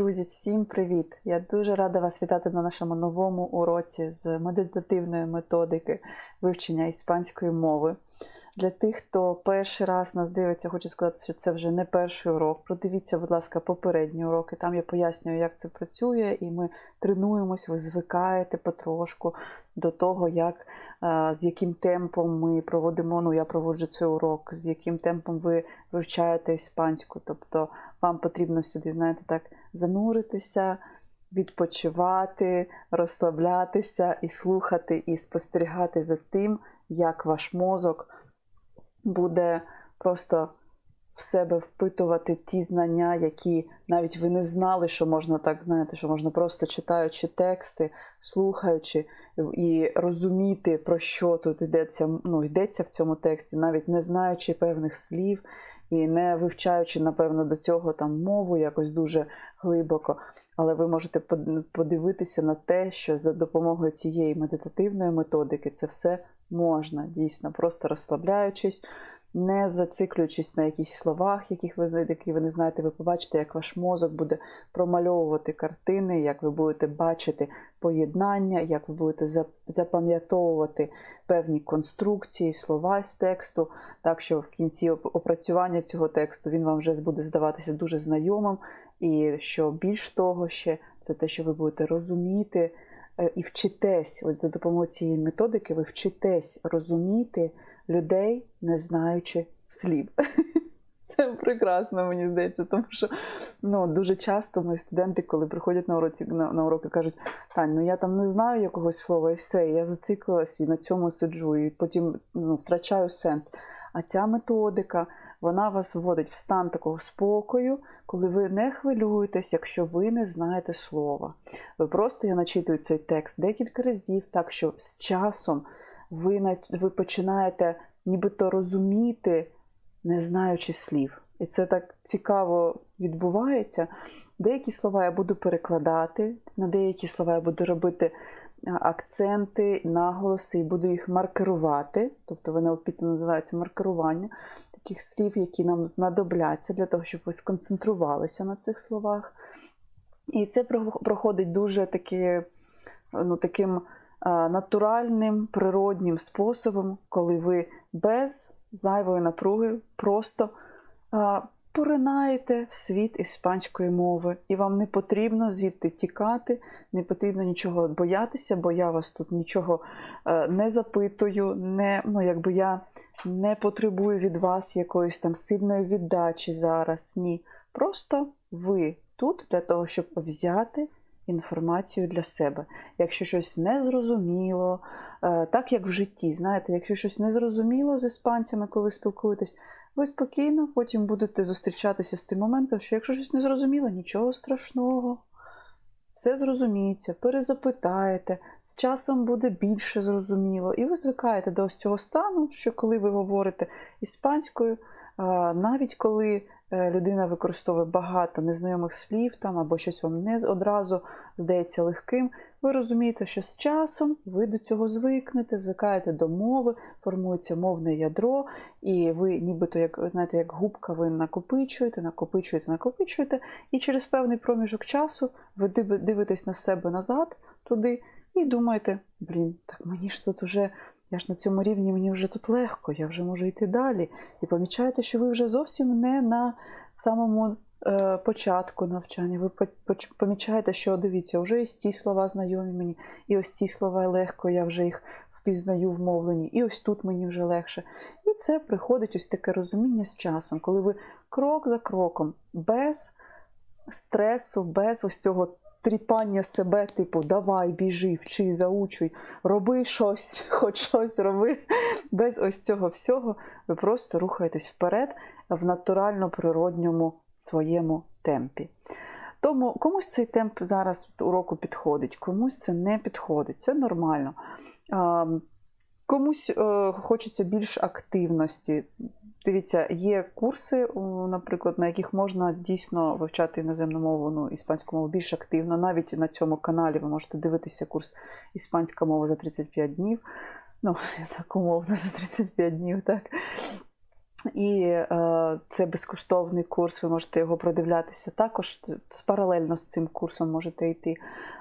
Друзі, всім привіт! Я дуже рада вас вітати на нашому новому уроці з медитативної методики вивчення іспанської мови. Для тих, хто перший раз нас дивиться, хочу сказати, що це вже не перший урок. Продивіться, будь ласка, попередні уроки. Там я пояснюю, як це працює, і ми тренуємось, ви звикаєте потрошку до того, як, з яким темпом ми проводимо. Ну, я проводжу цей урок, з яким темпом ви вивчаєте іспанську. Тобто вам потрібно сюди, знаєте, так зануритися, відпочивати, розслаблятися і слухати, і спостерігати за тим, як ваш мозок буде просто в себе впитувати ті знання, які навіть ви не знали, що можна так знаєте, що можна просто читаючи тексти, слухаючи і розуміти, про що тут йдеться, ну, йдеться в цьому тексті, навіть не знаючи певних слів і не вивчаючи, напевно, до цього там мову якось дуже глибоко. Але ви можете подивитися на те, що за допомогою цієї медитативної методики це все можна дійсно, просто розслабляючись не зациклюючись на якісь словах, яких ви які ви не знаєте, ви побачите, як ваш мозок буде промальовувати картини, як ви будете бачити поєднання, як ви будете запам'ятовувати певні конструкції, слова з тексту, так що в кінці опрацювання цього тексту він вам вже буде здаватися дуже знайомим. І що більш того, ще це те, що ви будете розуміти е, і вчитесь, от за допомогою цієї методики, ви вчитесь розуміти людей, не знаючи слів. Це прекрасно, мені здається, тому що ну, дуже часто мої студенти, коли приходять на уроці на, на уроки, кажуть, Тань, ну я там не знаю якогось слова, і все, я зациклилась і на цьому сиджу, і потім ну, втрачаю сенс. А ця методика, вона вас вводить в стан такого спокою, коли ви не хвилюєтесь, якщо ви не знаєте слова. Ви просто я начитую цей текст декілька разів, так що з часом ви ви починаєте нібито розуміти, не знаючи слів. І це так цікаво відбувається. Деякі слова я буду перекладати, на деякі слова я буду робити акценти, наголоси і буду їх маркерувати. Тобто в НЛП це називається маркерування таких слів, які нам знадобляться для того, щоб ви сконцентрувалися на цих словах. І це проходить дуже таки, ну, таким натуральним природнім способом, коли ви без зайвої напруги просто поринаєте в світ іспанської мови, і вам не потрібно звідти тікати, не потрібно нічого боятися, бо я вас тут нічого е, не запитую, не, ну, якби я не потребую від вас якоїсь там сильної віддачі зараз. Ні. Просто ви тут для того, щоб взяти інформацію для себе. Якщо щось незрозуміло, е, так як в житті, знаєте, якщо щось незрозуміло з іспанцями, коли спілкуєтесь, ви спокійно потім будете зустрічатися з тим моментом, що якщо щось незрозуміло, нічого страшного. Все зрозуміється, перезапитаєте, з часом буде більше зрозуміло, і ви звикаєте до ось цього стану, що коли ви говорите іспанською, навіть коли Е, людина використовує багато незнайомих слів там або щось вам не одразу здається легким, ви розумієте, що з часом ви до цього звикнете, звикаєте до мови, формується мовне ядро, і ви, нібито, як знаєте, як губка, ви накопичуєте, накопичуєте, накопичуєте, і через певний проміжок часу ви дивитесь на себе назад туди і думаєте, блін, так мені ж тут вже я ж на цьому рівні мені вже тут легко, я вже можу йти далі. І помічаєте, що ви вже зовсім не на самому е, початку навчання. Ви помічаєте, що дивіться, вже ось ці слова знайомі мені, і ось ці слова легко, я вже їх впізнаю в мовленні, і ось тут мені вже легше. І це приходить ось таке розуміння з часом, коли ви крок за кроком, без стресу, без ось цього тріпання себе, типу, давай, біжи, вчи, заучуй, роби щось, хоч щось роби. Без ось цього всього ви просто рухаєтесь вперед в натурально природньому своєму темпі. Тому комусь цей темп зараз уроку підходить, комусь це не підходить, це нормально. Комусь е, хочеться більш активності. Дивіться, є курси, наприклад, на яких можна дійсно вивчати іноземну мову, ну, іспанську мову більш активно. Навіть на цьому каналі ви можете дивитися курс Іспанська мова за 35 днів. Ну, так умовно, за 35 днів, так. І е, це безкоштовний курс, ви можете його продивлятися. Також паралельно з цим курсом можете йти.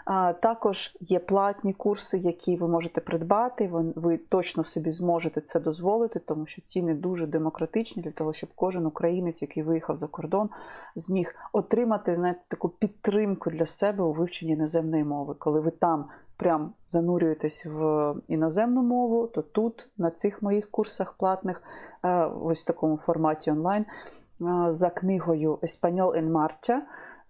А, також є платні курси, які ви можете придбати. Ви, ви точно собі зможете це дозволити, тому що ціни дуже демократичні для того, щоб кожен українець, який виїхав за кордон, зміг отримати знаєте, таку підтримку для себе у вивченні іноземної мови, коли ви там прям занурюєтесь в іноземну мову, то тут, на цих моїх курсах платних, е, ось в такому форматі онлайн, е, за книгою Еспаньол en Marcha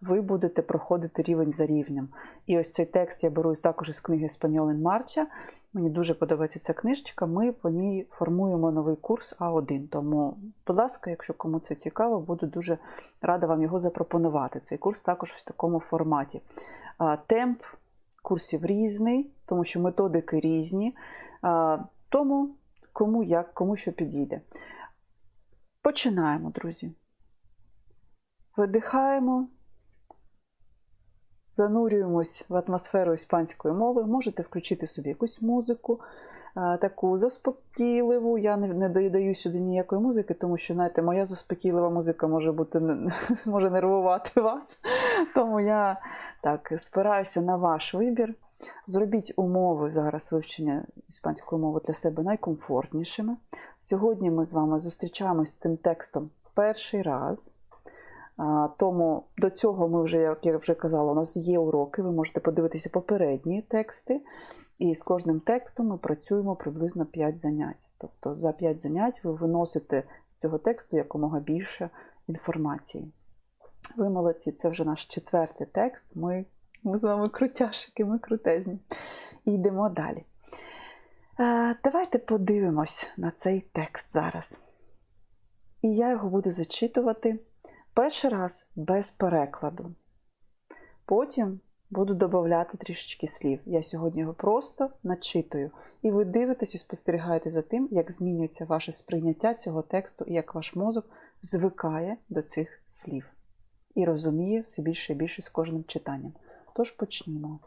ви будете проходити рівень за рівнем. І ось цей текст я беру також із книги Еспаньол en Marcha. Мені дуже подобається ця книжечка. Ми по ній формуємо новий курс А1. Тому, будь ласка, якщо кому це цікаво, буду дуже рада вам його запропонувати. Цей курс також в такому форматі. Темп курсів різний, тому що методики різні. Тому кому як, кому що підійде. Починаємо, друзі. Видихаємо, занурюємось в атмосферу іспанської мови, можете включити собі якусь музику таку заспокійливу. Я не не додаю сюди ніякої музики, тому що, знаєте, моя заспокійлива музика може бути може нервувати вас. Тому я так спираюся на ваш вибір. Зробіть умови зараз вивчення іспанської мови для себе найкомфортнішими. Сьогодні ми з вами зустрічаємось з цим текстом перший раз. Тому до цього ми вже, як я вже казала, у нас є уроки, ви можете подивитися попередні тексти. І з кожним текстом ми працюємо приблизно 5 занять. Тобто за 5 занять ви виносите з цього тексту якомога більше інформації. Ви молодці, це вже наш четвертий текст. Ми, ми з вами крутяшики, ми крутезні. І йдемо далі. Давайте подивимось на цей текст зараз. І я його буду зачитувати. Перший раз без перекладу. Потім буду додати трішечки слів. Я сьогодні його просто начитую. І ви дивитесь і спостерігаєте за тим, як змінюється ваше сприйняття цього тексту і як ваш мозок звикає до цих слів. І розуміє все більше і більше з кожним читанням. Тож почнімо.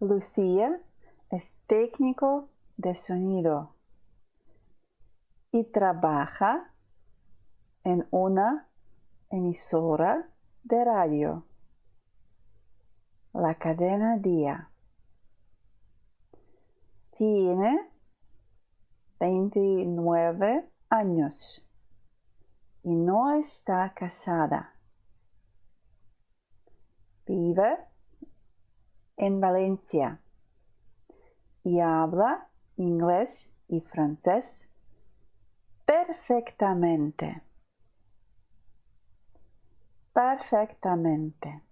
Lucía es técnico de sonido y trabaja en una emisora de radio, la cadena Día. Tiene 29 años y no está casada. Vive en Valencia y habla inglés y francés perfectamente. Perfectamente.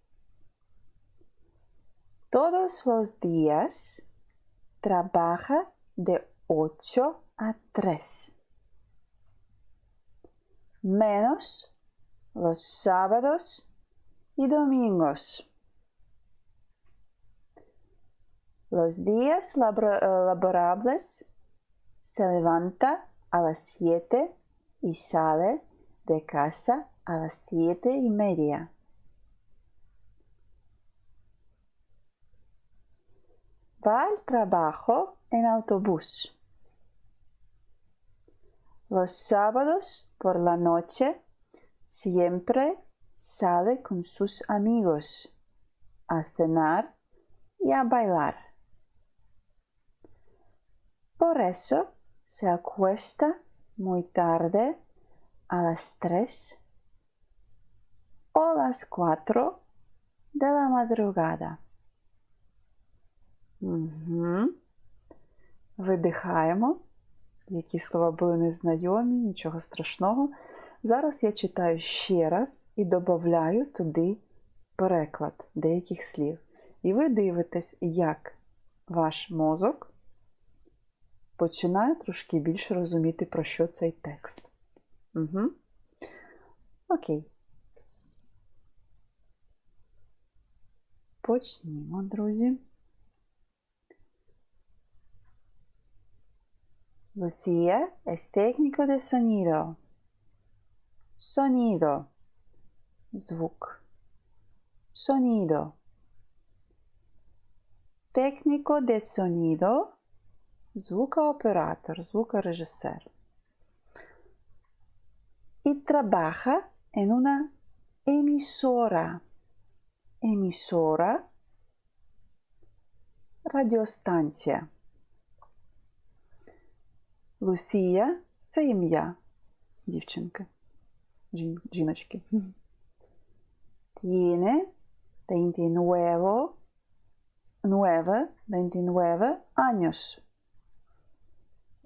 Todos los días trabaja de 8 a 3. Menos los sábados y domingos. Los días laborables se levanta a las 7 y sale de casa a las siete y media. Va al trabajo en autobús. Los sábados por la noche siempre sale con sus amigos a cenar y a bailar. Por eso se acuesta muy tarde a las 3 o las 4 de la madrugada. Угу. Видихаємо. Які слова були незнайомі, нічого страшного. Зараз я читаю ще раз і додаю туди переклад деяких слів. І ви дивитесь, як ваш мозок починає трошки більше розуміти, про що цей текст. Угу. Окей. Почнімо, друзі. Lucía es técnico de sonido. Sonido. звук. Sonido. Técnico de sonido звукооператор, звукорежисер. Y trabaja en una emisora. Emisora радіостанція. Лусія це ім'я дівчинки, жін- жіночки. Tiene 29, 9, 29 años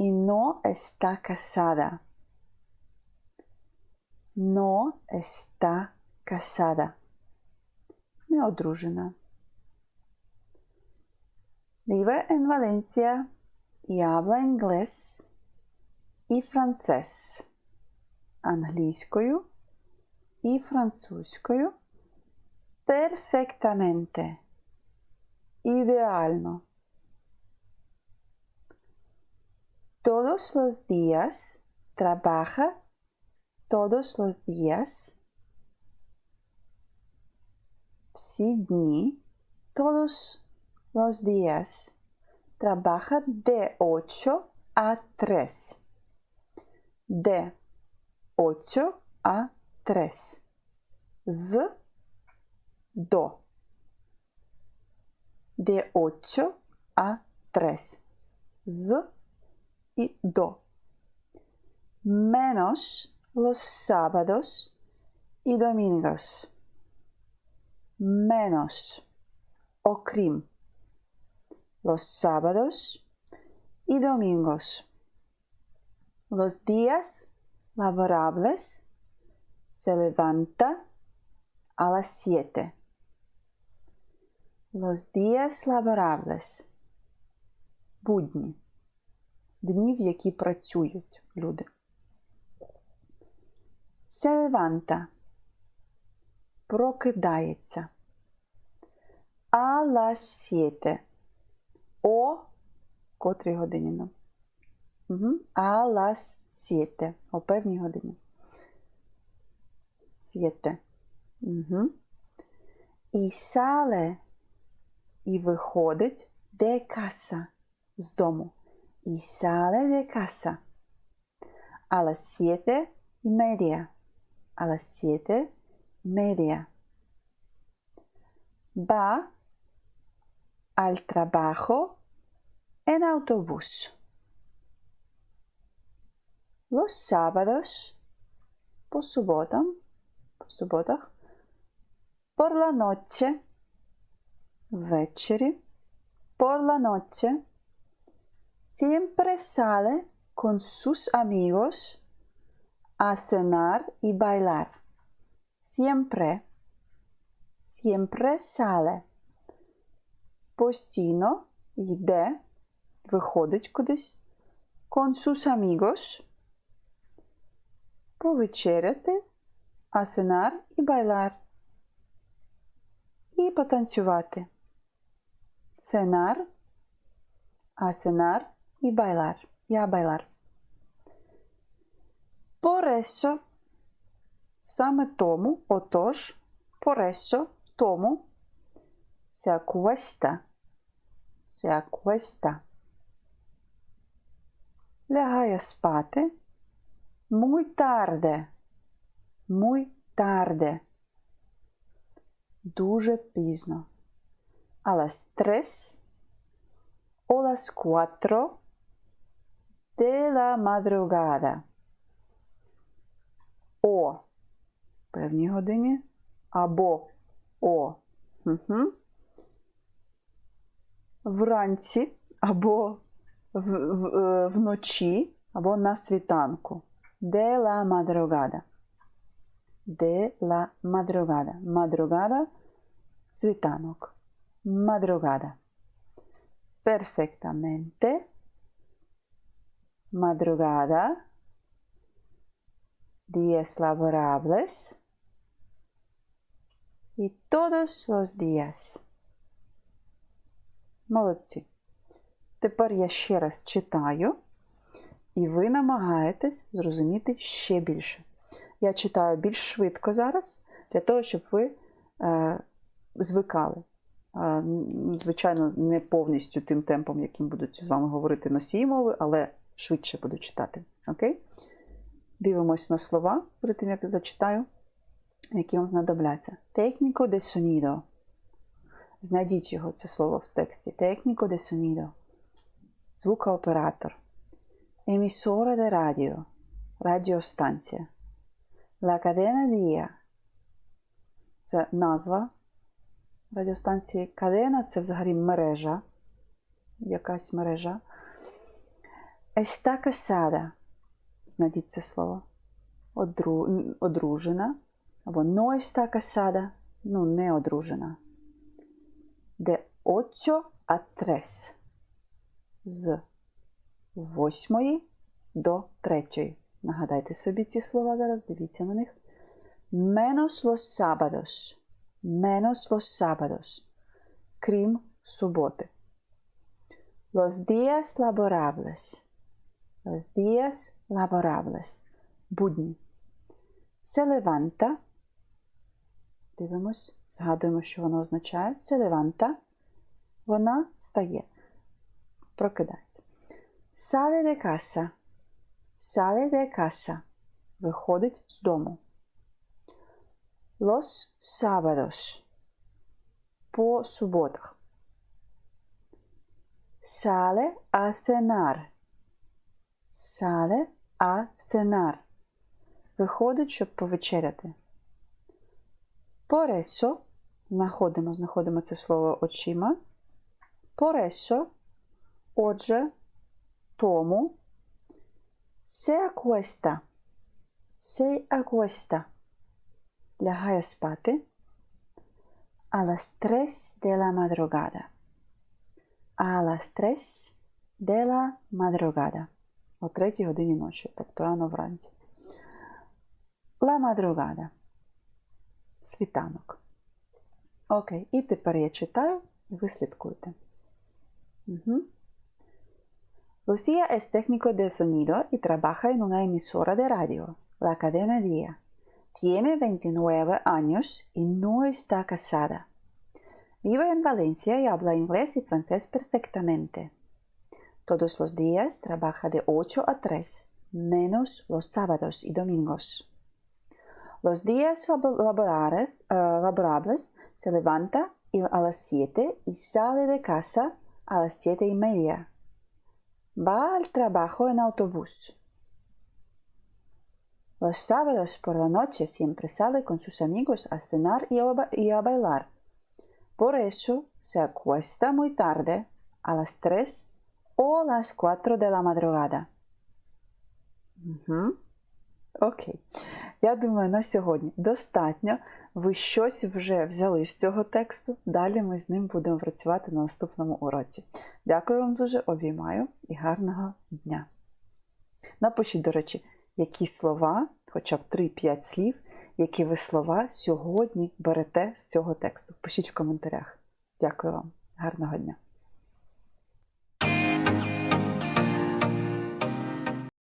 y no está casada. No está casada. Не одружена. Vive en Valencia y habla inglés і францез. Англійською і французькою перфектаменте. Ідеально. todos los días, trabaja todos los días. Sidney todos los días. Trabaja de 8 a 3. De 8 a 3. Z do. De 8 a 3. Z y do. Menos los sábados y domingos. Menos. Okrim. Los sábados y domingos. Los días laborables se levanta a las 7. Los días laborables. Будні. Дні, в які працюють люди. Levanta. Прокидається. 7. О котрій годині нам? Угу. Las 7. О певній годині. Siete. Угу. І sale і виходить de casa з дому. Y sale de casa a las siete y media. A las siete y media. Va al trabajo en autobús. Los sábados, по суботам, по суботах, por la noche, ввечері, por la noche, siempre sale con sus amigos a cenar y bailar. Siempre, siempre sale. Постійно йде, виходить кудись con sus amigos повечеряти, а cenar і bailar. І потанцювати. Cenar, a cenar y bailar. Y a bailar. Por eso, саме тому, отож, por eso, тому, se acuesta. Se acuesta. Лягає спати. Muy tarde. Muy tarde. Дуже пізно. A las tres o cuatro de la madrugada. О певній годині або о угу. вранці або в, в, е, вночі, або на світанку. De la madrugada. De la madrugada. Madrugada – світанок. Madrugada. Perfectamente. Madrugada. Días laborables. Y todos los días. Молодці. Тепер я ще раз читаю, і ви намагаєтесь зрозуміти ще більше. Я читаю більш швидко зараз, для того, щоб ви е, звикали. Е, Звичайно, не повністю тим темпом, яким будуть з вами говорити носії мови, але швидше буду читати. Окей? Дивимось на слова перед тим, як зачитаю, які вам знадобляться. Техніко де сонідо. Знайдіть його, це слово в тексті. Техніко де сонідо. Звукооператор. Емісора де радіо. Радіостанція. La cadena dia. Це назва радіостанції. Кадена це взагалі мережа. Якась мережа. Está casada. Знайдіть це слово. Одру... Одружена. Або no está casada. Ну, не одружена. De 8 a 3. З 8 до 3. Нагадайте собі ці слова зараз, дивіться на них. Menos los sábados. Menos los sábados. Крім суботи. Los días laborables. Los días laborables. Будні. Se levanta. Дивимось, згадуємо, що воно означає. Se levanta. Вона стає. Прокидається. Sale de casa. Sale de casa. Виходить з дому. Los sábados. По суботах. Sale a cenar. Sale a cenar. Виходить, щоб повечеряти. Por eso. Знаходимо, це слово очима. Eso. Отже, тому. Se acuesta. Se acuesta. Лягає спати. A las 3 de la madrugada. A las 3 de la madrugada. О третій годині ночі, тобто рано вранці. La madrugada. Світанок. Окей, і тепер я читаю, і ви слідкуйте. Угу. Lucía es técnico de sonido y trabaja en una emisora de radio, la cadena Día. Tiene 29 años y no está casada. Vive en Valencia y habla inglés y francés perfectamente. Todos los días trabaja de 8 a 3, menos los sábados y domingos. Los días labo- laborares- eh, laborables se levanta a las 7 y sale de casa a las 7 y media. Va al trabajo en autobús. Los sábados por la noche siempre sale con sus amigos a cenar y a, ba- y a bailar. Por eso se acuesta muy tarde, a las 3 o las 4 de la madrugada. Угу. Окей. Я думаю, на сьогодні достатньо. Ви щось вже взяли з цього тексту. Далі ми з ним будемо працювати на наступному уроці. Дякую вам дуже, обіймаю і гарного дня. Напишіть, до речі, які слова, хоча б 3-5 слів, які ви слова сьогодні берете з цього тексту. Пишіть в коментарях. Дякую вам, гарного дня!